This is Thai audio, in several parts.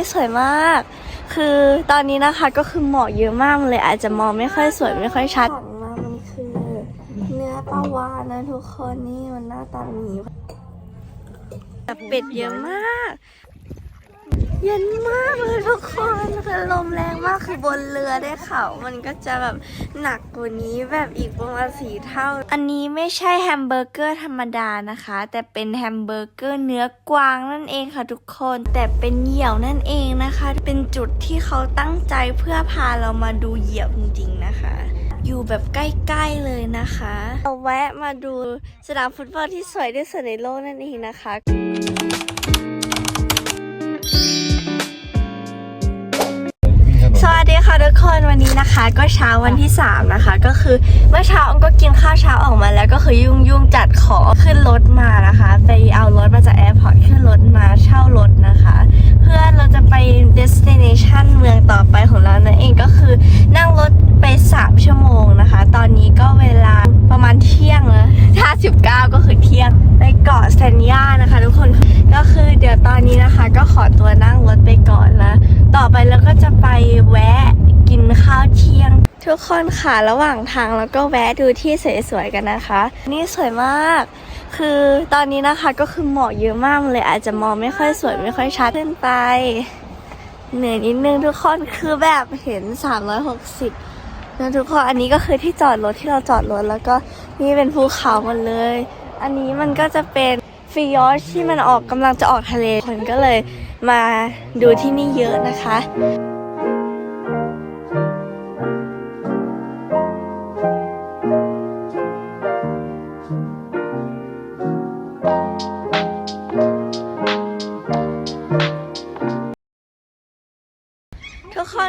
นี่สวยมาก คือตอนนี้นะคะก็คือหมอกเยอะมากเลย อาจจะมองไม่ค่อยสวยไม่ค่อยชัดของมามันคือ เนื้อปลาวานนะทุกคนนี่มันหน้าตานี้แต่เป็ดเยอะมาก เย็นมากเลยทุกคนคือลมแรงมากคือบนเรือได้เขามันก็จะแบบหนักกว่านี้แบบอีกประมาณสีเท่า อันนี้ไม่ใช่แฮมเบอร์เกอร์ธรรมดานะคะ แต่เป็นแฮมเบอร์เกอร์เนื้อกวางนั่นเองค่ะทุกคนแต่เป็นเหยี่ยวนั่นเองนะคะ เป็นจุดที่เขาตั้งใจเพื่อพาเรามาดูเหยี่ยวจริงๆนะคะอยู่แบบใกล้ๆเลยนะคะ เราแวะมาดูสนามฟุตบอลที่สวยที่สุดในโลกนั่นเองนะคะ ก็เช้าวันที่ 3 นะคะ ก็คือเมื่อเช้าออมก็กินข้าวเช้าออกมาแล้วก็คือยุ่งยุ่งๆจัดขอขึ้นรถมานะคะ ไปเอารถมาจากแอร์พอร์ตขึ้นรถมาเช่ารถนะคะ เพื่อเราจะไป destination เมืองต่อไปของเรานั่นเองก็คือนั่งรถไป 3 ชั่วโมงนะคะ ตอนนี้ก็เวลาประมาณเที่ยงแล้ว59ก็คือเที่ยงไปเกาะแซนยานะคะ ทุกคนก็คือเดี๋ยวตอนนี้นะคะ ก็ขอตัวนั่งรถไปก่อนแล้วต่อไปเราก็จะไปแวะ กินข้าวเที่ยง ทุกคนค่ะระหว่างทางเราก็แวะดูที่สวยๆกันนะคะ นี่สวยมาก คือตอนนี้นะคะก็คือหมอกเยอะมากเลยอาจจะมองไม่ค่อยสวยไม่ค่อยชัดขึ้นไป เหนื่อยนิดนึงทุกคนคือแบบเห็น 360นะทุกคนอันนี้ก็คือที่จอดรถที่เราจอดรถแล้วก็นี่เป็นภูเขาหมดเลย อันนี้มันก็จะเป็นฟิยอร์ชที่มันออกกำลังจะออกทะเลคนก็เลยมาดูที่นี่เยอะนะคะ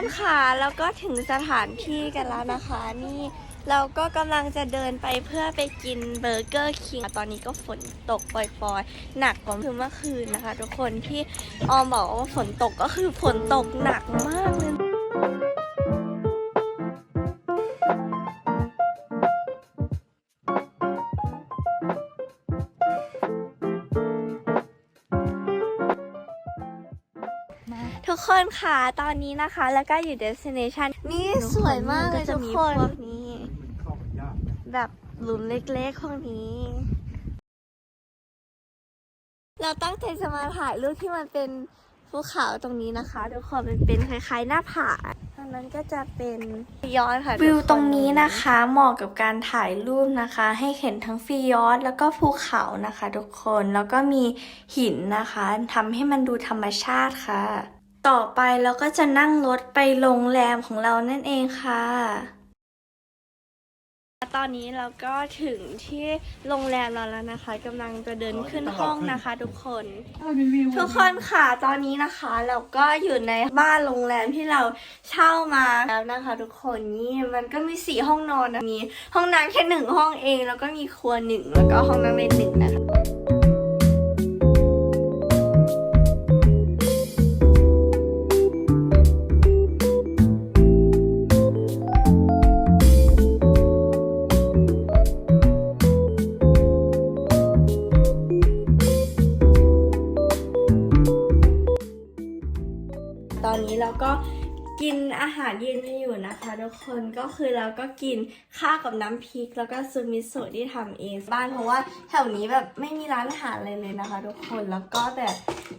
คนค่ะแล้วก็ถึงสถานที่กันแล้วนะคะนี่ เราก็กำลังจะเดินไปเพื่อไปกินเบอร์เกอร์คิงตอนนี้ก็ฝนตกปล่อยๆ หนักกว่าเมื่อคืนนะคะ ทุกคนที่ออมบอกว่าฝนตกก็คือฝนตกหนักมากเลย ทุกคนค่ะ ตอนนี้นะคะ แล้วก็อยู่ destination นี่สวยมากเลยทุกคนนี่แบบหลุมเล็กๆพวกนี้ เราตั้งใจจะมาถ่ายรูปที่มันเป็นภูเขาตรงนี้นะคะทุกคนมันเป็นคล้ายๆหน้าผาทางนั้นก็จะเป็นย้อนค่ะวิวตรงนี้นะคะเหมาะกับการถ่ายรูปนะคะ ให้เห็นทั้งฟิยอร์ดแล้วก็ภูเขานะคะ ทุกคนแล้วก็มีหินนะคะทำให้มันดูธรรมชาติค่ะ ต่อไปเราก็จะนั่งรถไปโรงแรมของเรานั่นเองค่ะ ตอนนี้เราก็ถึงที่โรงแรมเราแล้วนะคะกำลังจะเดินขึ้นห้องนะคะทุกคน ทุกคนค่ะตอนนี้นะคะเราก็อยู่ในบ้านโรงแรมที่เราเช่ามาแล้วนะคะ ทุกคนนี่มันก็มีสี่ห้องนอนนะมีห้องน้ำแค่หนึ่งห้องเอง แล้วก็มีครัวหนึ่งแล้วก็ห้องนั่งเล่นหนึ่งนะคะ ย็นกันอยู่นะคะทุกคนก็คือเราก็กินข้าวกับน้ำพริก แล้วก็ซูมิโซะที่ทำเองบ้านเพราะว่าแถวนี้แบบไม่มีร้านอาหารเลยเลยนะคะ ทุกคนแล้วก็แบบ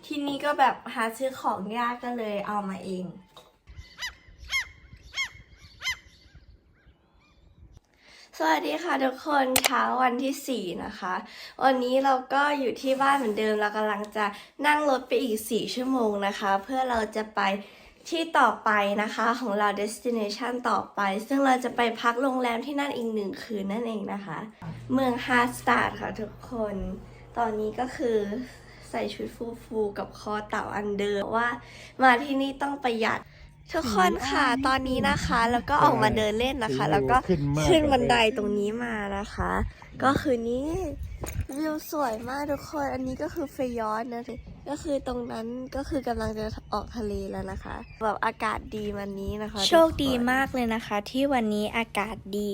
ที่นี่ก็แบบหาซื้อของยากก็เลยเอามาเองสวัสดีค่ะทุกคนเช้าวันที่ 4 นะคะ วันนี้เราก็อยู่ที่บ้านเหมือนเดิมเรากำลังจะนั่งรถไปอีก 4 ชั่วโมงนะคะ เพื่อเราจะไป ที่ต่อไปนะคะของเรา destination ต่อไป ซึ่งเราจะไปพักโรงแรมที่นั่นอีกหนึ่งคืนนั่นเองนะคะ เมืองฮาร์สตาร์ค่ะทุกคน ตอนนี้ก็คือใส่ชุดฟูฟูกับคอเต่าอันเดิมว่ามาที่นี่ต้องประหยัด ทุกคนค่ะ ตอนนี้นะคะ แล้วก็ออกมาเดินเล่นนะคะ แล้วก็ขึ้นมากขึ้นบันไดตรงนี้มานะคะ ก็คือนี่วิวสวยมากทุกคน อันนี้ก็คือเฟยอร์ดนะก็คือตรงนั้นก็คือกำลังจะออกทะเลแล้วนะคะแบบอากาศดีวันนี้นะคะ โชคดีมากเลยนะคะ ที่วันนี้อากาศดี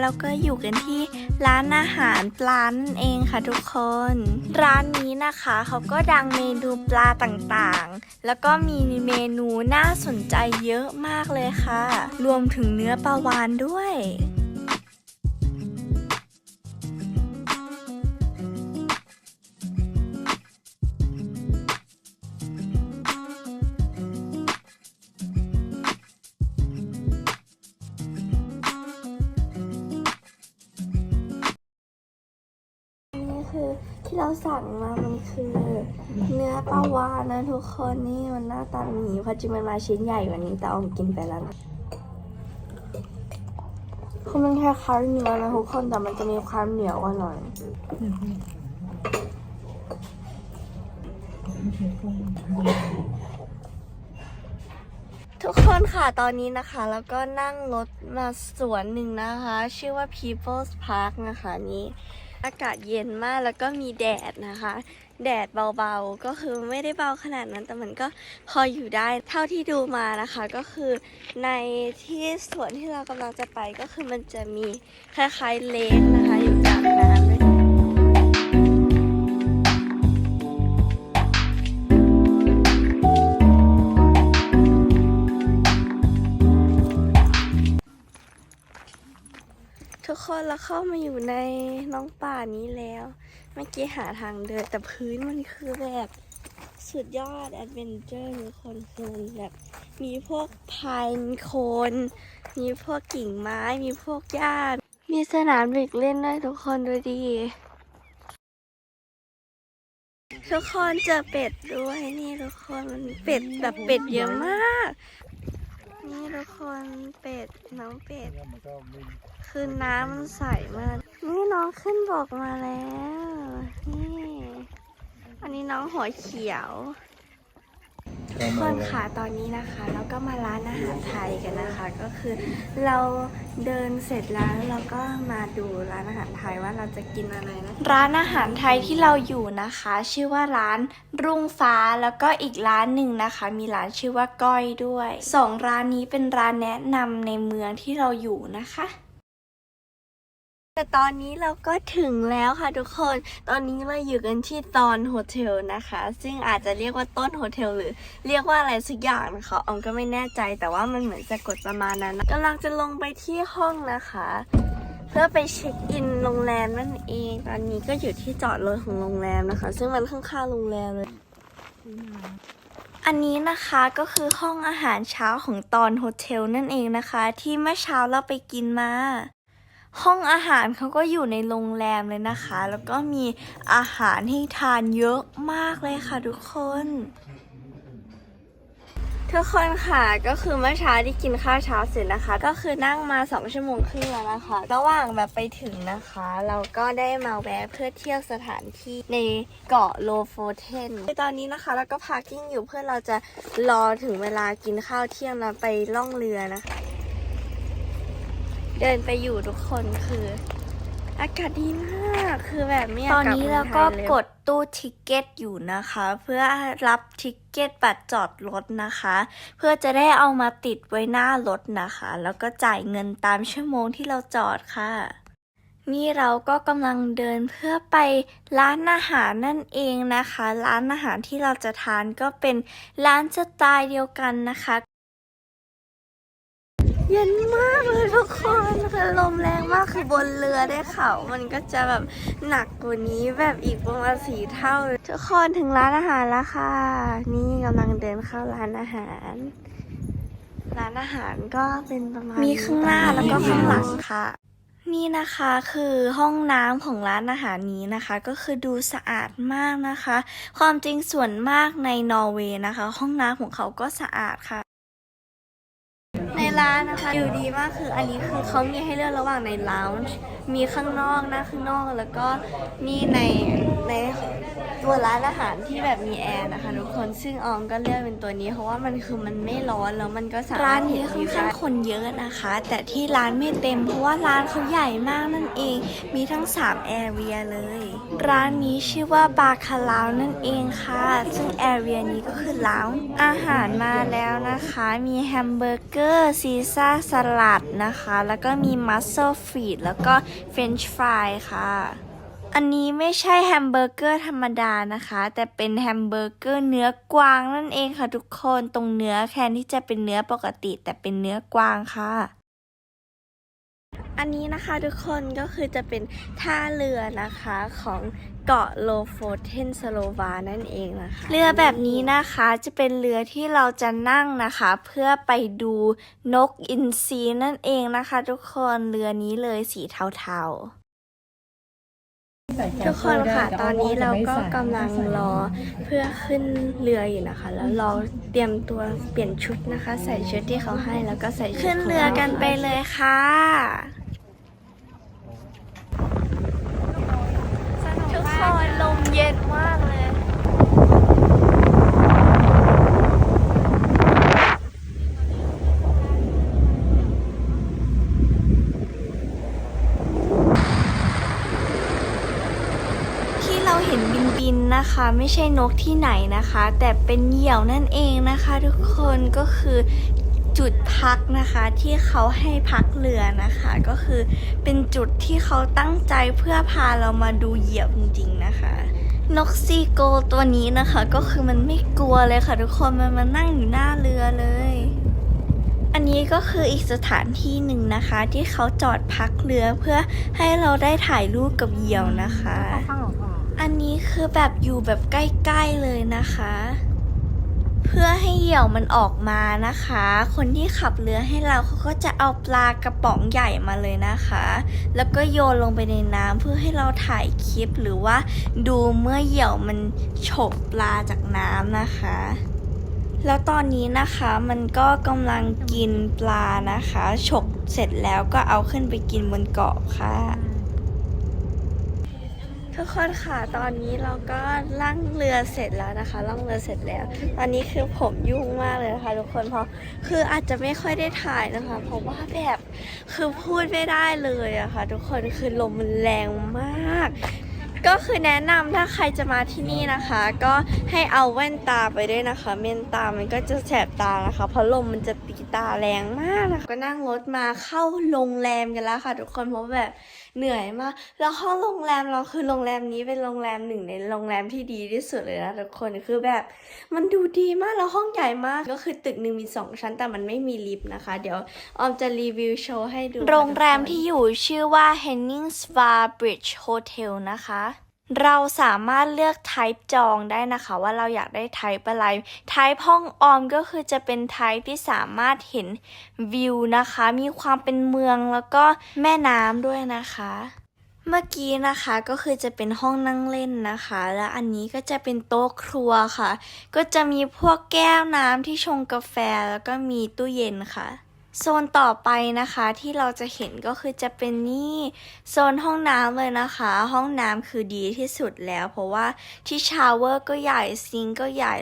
แล้วก็อยู่กันที่ร้านอาหารปลานั่นเองค่ะทุกคน ร้านนี้นะคะเขาก็ดังเมนูปลาต่างๆ แล้วก็มีเมนูน่าสนใจเยอะมากเลยค่ะ รวมถึงเนื้อปลาวานด้วย สั่งมามันคือ เนื้อปลาวานะทุกคนนี่มันหน้าตาแบบนี้เพราะจริงมันมาชิ้นใหญ่กว่านี้แต่ออมกินไปแล้วนะคือมันแค่คล้ายเนื้อนะทุกคนแต่มันจะมีความเหนียวกว่าหน่อยทุกคนค่ะตอนนี้นะคะ แล้วก็นั่งรถมาสวนหนึ่งนะคะ ชื่อว่า People's Park นะคะนี่ อากาศเย็นมากแล้วก็มีแดดนะคะ แดดเบาๆ ก็คือไม่ได้เบาขนาดนั้น แต่มันก็พออยู่ได้เท่าที่ดูมานะคะ ก็คือในที่สวนที่เรากำลังจะไปก็คือมันจะมีคล้ายๆเลนนะคะ อยู่กลางน้ำเลย คนเราเข้ามาอยู่ในน้องป่านี้แล้ว เมื่อกี้หาทางเดินแต่พื้นมันคือแบบสุดยอดแอดเวนเจอร์ทุกคนคือมันแบบมีพวกพายโคน มีพวกกิ่งไม้ มีพวกหญ้ามีสนามเด็กเล่นด้วยทุกคนดูดี ทุกคนเจอเป็ดด้วยนี่ทุกคนมันเป็ดแบบเป็ดเยอะมาก นี่ทุกคนเป็ดน้องเป็ด คือน้ำมันใสมาก นี่น้องขึ้นบกมาแล้ว นี่ อันนี้น้องหัวเขียว ทุกคนค่ะตอนนี้นะคะเราก็มาร้านอาหารไทยกันนะคะ ก็คือเราเดินเสร็จแล้วเราก็มาดูร้านอาหารไทยว่าเราจะกินอะไรนะร้านอาหารไทยที่เราอยู่นะคะ ชื่อว่าร้านรุ่งฟ้าแล้วก็อีกร้านหนึ่งนะคะ มีร้านชื่อว่าก้อยด้วยสองร้านนี้เป็นร้านแนะนำในเมืองที่เราอยู่นะคะ แต่ตอนนี้เราก็ถึงแล้วค่ะทุกคน ตอนนี้เราอยู่กันที่ตอนโฮเทลนะคะ ซึ่งอาจจะเรียกว่าต้นโฮเทลหรือเรียกว่าอะไรสักอย่างนะคะออมก็ไม่แน่ใจแต่ว่ามันเหมือนจะกดประมาณนั้นกำลังจะลงไปที่ห้องนะคะ เพื่อไปเช็คอินโรงแรมนั่นเอง ตอนนี้ก็อยู่ที่จอดรถของโรงแรมนะคะ ซึ่งมันข้างๆโรงแรมเลยอันนี้นะคะก็คือห้องอาหารเช้าของตอนโฮเทลนั่นเองนะคะ ที่เมื่อเช้าเราไปกินมา ห้องอาหารเขาก็อยู่ในโรงแรมเลยนะคะ แล้วก็มีอาหารให้ทานเยอะมากเลยค่ะทุกคน ทุกคนค่ะก็คือเมื่อเช้าที่กินข้าวเช้าเสร็จนะคะ ก็คือนั่งมาสองชั่วโมงครึ่งแล้วนะคะ ระหว่างแบบไปถึงนะคะ เราก็ได้มาแวะเพื่อเที่ยวสถานที่ในเกาะโลโฟเทนตอนนี้นะคะเราก็พาร์กิ้งอยู่เพื่อเราจะรอถึงเวลากินข้าวเที่ยงแล้วไปล่องเรือนะคะ เดินไปอยู่ทุกคนคือ อากาศดีมากคือแบบไม่อยากตอนกลับนี้มืงเราไทก็ยเลยกดตู้ทิกเก็ตอยู่นะคะ เพื่อรับทิกเก็ตบัตรจอดรถนะคะ เพื่อจะได้เอามาติดไว้หน้ารถนะคะ แล้วก็จ่ายเงินตามชั่วโมงที่เราจอดค่ะนี่เราก็กำลังเดินเพื่อไปร้านอาหารนั่นเองนะคะ ร้านอาหารที่เราจะทานก็เป็นร้านสไตล์เดียวกันนะคะ เย็นมากเลยทุกคนคือลมแรงมากคือบนเรือได้เขามันก็จะแบบหนักกว่านี้แบบอีกประมาณสี่เท่าเลยทุกคนถึงร้านอาหารแล้วค่ะ นี่กำลังเดินเข้าร้านอาหารร้านอาหารก็เป็นประมาณ มีข้างหน้าแล้วก็ข้างหลังค่ะ นี่นะคะคือห้องน้ำของร้านอาหารนี้นะคะ ก็คือดูสะอาดมากนะคะ ความจริงส่วนมากในนอร์เวย์นะคะ ห้องน้ำของเขาก็สะอาดค่ะใน ร้านนะคะ อยู่ดีมากคืออันนี้คือเขามีให้เลือกระหว่างในลาวน์มีข้างนอกหน้าข้างนอกแล้วก็นี่ในในตัวร้านอาหารที่แบบมีแอร์นะคะทุกคนซึ่งออมก็เลือกเป็นตัวนี้ เพราะว่ามันคือมันไม่ร้อนแล้วมันก็สามารถร้านนี้ค่อนข้างคนเยอะนะคะ แต่ที่ร้านไม่เต็ม เพราะว่าร้านเขาใหญ่มากนั่นเอง มีทั้ง3แอเรียเลย ร้านนี้ชื่อว่าบาคาลาวนั่นเองค่ะ ซึ่งแอเรียนี้ก็คือร้านอาหารมาแล้วนะคะ มีแฮมเบอร์เกอร์ซีซ่าสลัดนะคะ แล้วก็มีมัสเซลฟรีดแล้วก็เฟรนช์ฟรายค่ะ อันนี้ไม่ใช่แฮมเบอร์เกอร์ธรรมดานะคะ แต่เป็นแฮมเบอร์เกอร์เนื้อกวางนั่นเองค่ะทุกคนตรงเนื้อแทนที่จะเป็นเนื้อปกติ แต่เป็นเนื้อกวางค่ะอันนี้นะคะทุกคนก็คือจะเป็นท่าเรือนะคะของ เกาะโลโฟเทนสโลวานั่นเองนะคะ เรือแบบนี้นะคะจะเป็นเรือที่เราจะนั่งนะคะ เพื่อไปดูนกอินทรีนั่นเองนะคะ ทุกคนเรือนี้เลยสีเทาๆทุกคนค่ะ ตอนนี้เราก็กำลังรอเพื่อขึ้นเรืออยู่นะคะ แล้วรอเตรียมตัวเปลี่ยนชุดนะคะ ใส่ชุดที่เขาให้แล้วก็ใส่ชุดขึ้นเรือกันไปเลยค่ะทุก คนลมเย็นมากเลย ที่เราเห็นบินบินๆนะคะ ไม่ใช่นกที่ไหนนะคะ แต่เป็นเหยี่ยวนั่นเองนะคะ ทุกคนก็คือ จุดพักนะคะที่เขาให้พักเรือนะคะ ก็คือเป็นจุดที่เขาตั้งใจเพื่อพาเรามาดูเหยี่ยวจริงๆนะคะนกซีโกตัวนี้นะคะ ก็คือมันไม่กลัวเลยค่ะทุกคนมันมานั่งอยู่หน้าเรือเลย อันนี้ก็คืออีกสถานที่หนึ่งนะคะ ที่เขาจอดพักเรือเพื่อให้เราได้ถ่ายรูปกับเหยี่ยวนะคะ อันนี้คือแบบอยู่แบบใกล้ๆเลยนะคะเพื่อให้เหยี่ยวมันออกมานะคะ คนที่ขับเรือให้เราเขาก็จะเอาปลากระป๋องใหญ่มาเลยนะคะ แล้วก็โยนลงไปในน้ำเพื่อให้เราถ่ายคลิปหรือว่าดูเมื่อเหยี่ยวมันฉกปลาจากน้ำนะคะ แล้วตอนนี้นะคะมันก็กำลังกินปลานะคะ ฉกเสร็จแล้วก็เอาขึ้นไปกินบนเกาะค่ะ ทุกคนค่ะตอนนี้เราก็ล่องเรือเสร็จแล้วนะคะล่องเรือเสร็จแล้ว ตอนนี้คือผมยุ่งมากเลยนะคะทุกคนเพราะคืออาจจะไม่ค่อยได้ถ่ายนะคะ เพราะว่าแบบคือพูดไม่ได้เลยอะค่ะทุกคนคือลมมันแรงมาก ก็คือแนะนำถ้าใครจะมาที่นี่นะคะ ก็ให้เอาแว่นตาไปด้วยนะคะเมนตามันก็จะแสบตานะคะ เพราะลมมันจะตีตาแรงมากนะคะก็นั่งรถมาเข้าโรงแรมกันแล้วค่ะ ทุกคนเพราะแบบ เหนื่อยมาก แล้วห้องโรงแรมเราคือโรงแรมนี้เป็นโรงแรมหนึ่งในโรงแรมที่ดีที่สุดเลยนะทุกคนคือแบบมันดูดีมากแล้วห้องใหญ่มากก็คือตึกหนึ่งมีสองชั้นแต่มันไม่มีลิฟต์นะคะ เดี๋ยวออมจะรีวิวโชว์ให้ดู โรงแรมที่อยู่ชื่อว่า Henning Spa Bridge Hotel นะคะ เราสามารถเลือก type จองได้นะคะว่าเราอยากได้ type อะไร type ห้องออมก็คือจะเป็น type ที่สามารถเห็นวิวนะคะ มีความเป็นเมืองแล้วก็แม่น้ำด้วยนะคะ เมื่อกี้นะคะก็คือจะเป็นห้องนั่งเล่นนะคะ และอันนี้ก็จะเป็นโต๊ะครัวค่ะ ก็จะมีพวกแก้วน้ำที่ชงกาแฟแล้วก็มีตู้เย็นค่ะ โซนต่อไปนะคะที่เราจะเห็นก็คือจะเป็นนี่โซนห้องน้ำเลยนะคะ ห้องน้ำคือดีที่สุดแล้ว เพราะว่าที่ชาวเวอร์ก็ใหญ่ซิงก์ก็ใหญ่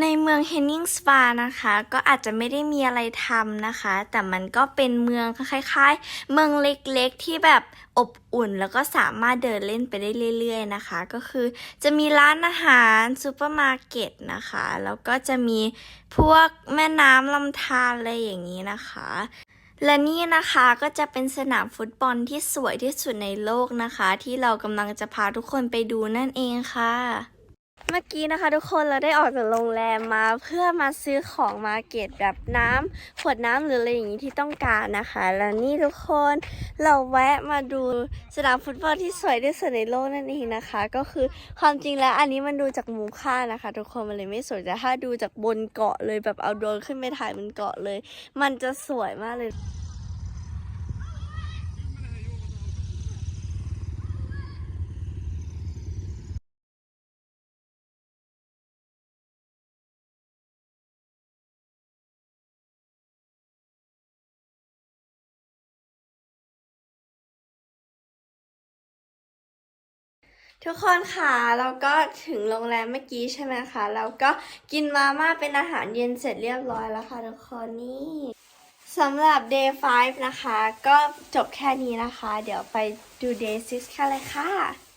ในเมืองเฮนนิงสปานะคะ ก็อาจจะไม่ได้มีอะไรทำนะคะ แต่มันก็เป็นเมืองคล้ายๆ เมืองเล็กๆที่แบบอบอุ่น แล้วก็สามารถเดินเล่นไปได้เรื่อย ๆนะคะ ก็คือจะมีร้านอาหารซูเปอร์มาร์เก็ตนะคะ แล้วก็จะมีพวกแม่น้ำลำธารอะไรอย่างนี้นะคะและนี่นะคะก็จะเป็นสนามฟุตบอลที่สวยที่สุดในโลกนะคะ ที่เรากำลังจะพาทุกคนไปดูนั่นเองค่ะ เมื่อกี้นะคะทุกคนเราได้ออกจากโรงแรมมาเพื่อมาซื้อของมาเก็ตแบบน้ำขวดน้ำหรืออะไรอย่างนี้ที่ต้องการนะคะ แล้วนี่ทุกคนเราแวะมาดูสนามฟุตบอลที่สวยที่สุดในโลกนั่นเองนะคะ ก็คือความจริงแล้วอันนี้มันดูจากมุมข้างนะคะ ทุกคนมันเลยไม่สวยแต่ถ้าดูจากบนเกาะเลยแบบเอาโดรนขึ้นไปถ่ายบนเกาะเลย มันจะสวยมากเลย ทุกคนค่ะเราก็ถึงโรงแรมเมื่อกี้ใช่ไหมคะเราก็กินมาม่าเป็นอาหารเย็นเสร็จเรียบร้อยแล้วค่ะทุกคนนี่สำหรับ day 5 นะคะ ก็จบแค่นี้นะคะ เดี๋ยวไปดู day 6 กันเลยค่ะ